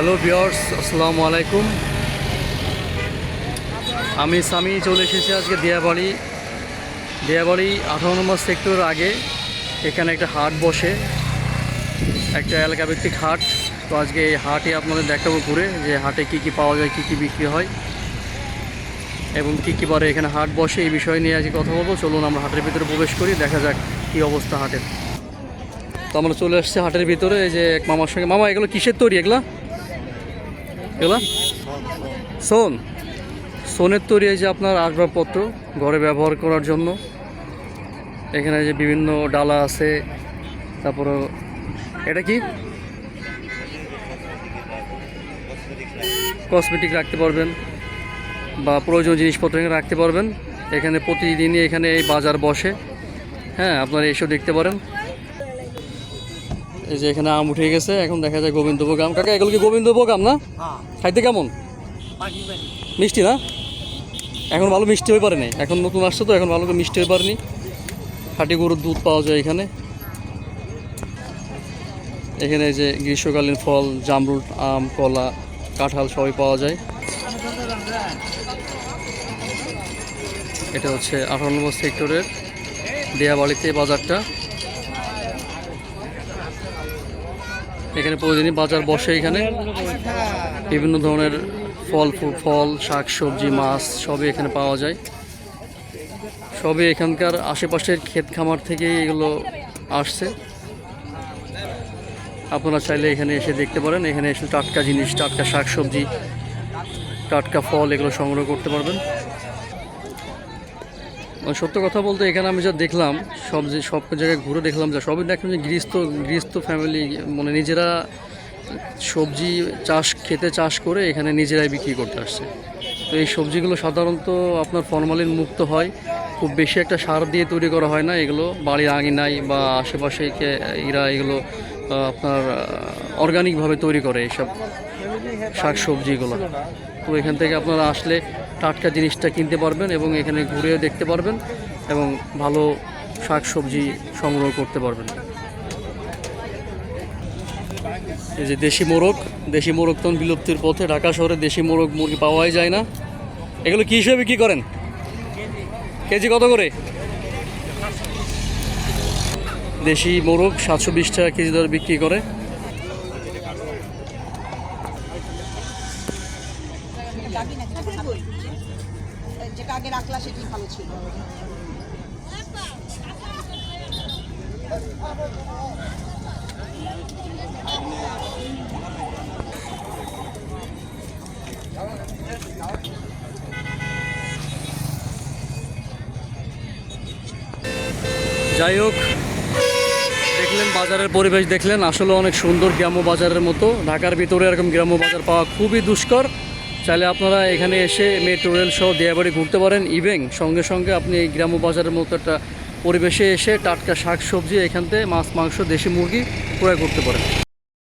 Hello বিয়ার্স আসসালামু আলাইকুম আমি সামি চলে এসেছি আজকে দিয়াবাড়ি। দিয়াবাড়ি আঠারো নম্বর সেক্টর আগে। এখানে একটা হাট বসে। একটা এলাকা ভিত্তিক হাট। তো আজকে এই হাটে আপনাদের দেখাবো ঘুরে যে হাটে কি কি পাওয়া যায়, কি কি বিক্রি হয়। এবং কী কী বারে এখানে হাট বসে, এই বিষয় নিয়ে আজকে কথা বলব। চলুন আমরা হাটের ভিতরে প্রবেশ করি, দেখা যাক কী অবস্থা হাটের। তো আমরা চলে আসছি হাটের ভিতরে যে এক মামার সঙ্গে। মামা, এগুলো কিসের তৈরি এগুলা? এগুলা সোন সোনের তৈরি এই যে আপনার আসবাবপত্র ঘরে ব্যবহার করার জন্য, এখানে যে বিভিন্ন ডালা আছে তারপরে এটা কি? কসমেটিক রাখতে পারবেন, বা প্রয়োজন জিনিসপত্র এখানে রাখতে পারবেন। এখানে প্রতিদিনই এখানে এই বাজার বসে। হ্যাঁ আপনারা এসেও দেখতে পারেন। এই যে এখানে আম উঠে গেছে, এখন দেখা যায় গোবিন্দভোগ আম। কাকা, এগুলো কি গোবিন্দভোগ আম না? খাইতে কেমন? মিষ্টি না? এখন ভালো মিষ্টি হয়ে পারেনি। এখন নতুন আসছে তো, এখন ভালো করে মিষ্টি হয়ে পারেনি। খাঁটি গরুর দুধ পাওয়া যায় এখানে। এখানে যে গ্রীষ্মকালীন ফল, জামরুট, আম, কলা, কাঁঠাল সবই পাওয়া যায়। এটা হচ্ছে আঠারো নম্বর সেক্টরের দেয়াবাড়িতে বাজারটা। এখানে প্রতিদিনই বাজার বসে এখানে। বিভিন্ন ধরনের ফল ফল শাক সবজি মাছ সবই এখানে পাওয়া যায়। সবই এখানকার আশেপাশের ক্ষেত খামার থেকেই এগুলো আসছে। আপনারা চাইলে এখানে এসে দেখতে পারেন। এখানে এসে টাটকা জিনিস, টাটকা শাক সবজি টাটকা ফল এগুলো সংগ্রহ করতে পারবেন। সত্য কথা বলতে এখানে আমি যা দেখলাম, সব যে সব জায়গায় ঘুরে দেখলাম, যা সবই দেখলাম যে গৃহস্থ গৃহস্থ ফ্যামিলি মানে নিজেরা সবজি চাষ, খেতে চাষ করে এখানে নিজেরাই বিক্রি করতে আসছে। তো এই সবজিগুলো সাধারণত আপনার ফরমালিন মুক্ত হয়, খুব বেশি একটা সার দিয়ে তৈরি করা হয় না, এগুলো বাড়ির আঙিনায় বা আশেপাশে এরা এগুলো আপনার অর্গানিকভাবে তৈরি করে এইসব শাক সবজিগুলো তো এখান থেকে আপনারা আসলে টাটকা জিনিসটা কিনতে পারবেন এবং এখানে ঘুরেও দেখতে পারবেন এবং ভালো শাক সবজি সংগ্রহ করতে পারবেন। এই যে দেশি মোরগ দেশি মোরগ তখন বিলুপ্তির পথে, ঢাকা শহরে দেশি মোরগ মুরগি পাওয়াই যায় না। এগুলো কী হিসেবে কী করেন? কেজি কত করে? দেশি মোরগ সাতশো বিশ টাকা কেজি দরে বিক্রি করে। যেটা আগে রাখলা সেটি ভালো ছিল। যাই হোক, দেখলেন বাজারের পরিবেশ, দেখলেন আসলে অনেক সুন্দর গ্রাম্য বাজারের মতো। ঢাকার ভিতরে এরকম গ্রাম্য বাজার পাওয়া খুবই দুষ্কর। চাইলে আপনারা এখানে এসে মেট্রো রেল সহ দেয়াবাড়ি ঘুরতে পারেন। ইভেন সঙ্গে সঙ্গে আপনি এই গ্রাম্য বাজারের মতো একটা পরিবেশে এসে টাটকা শাক সবজি এখান থেকে মাছ, মাংস, দেশি মুরগি ক্রয় করতে পারেন।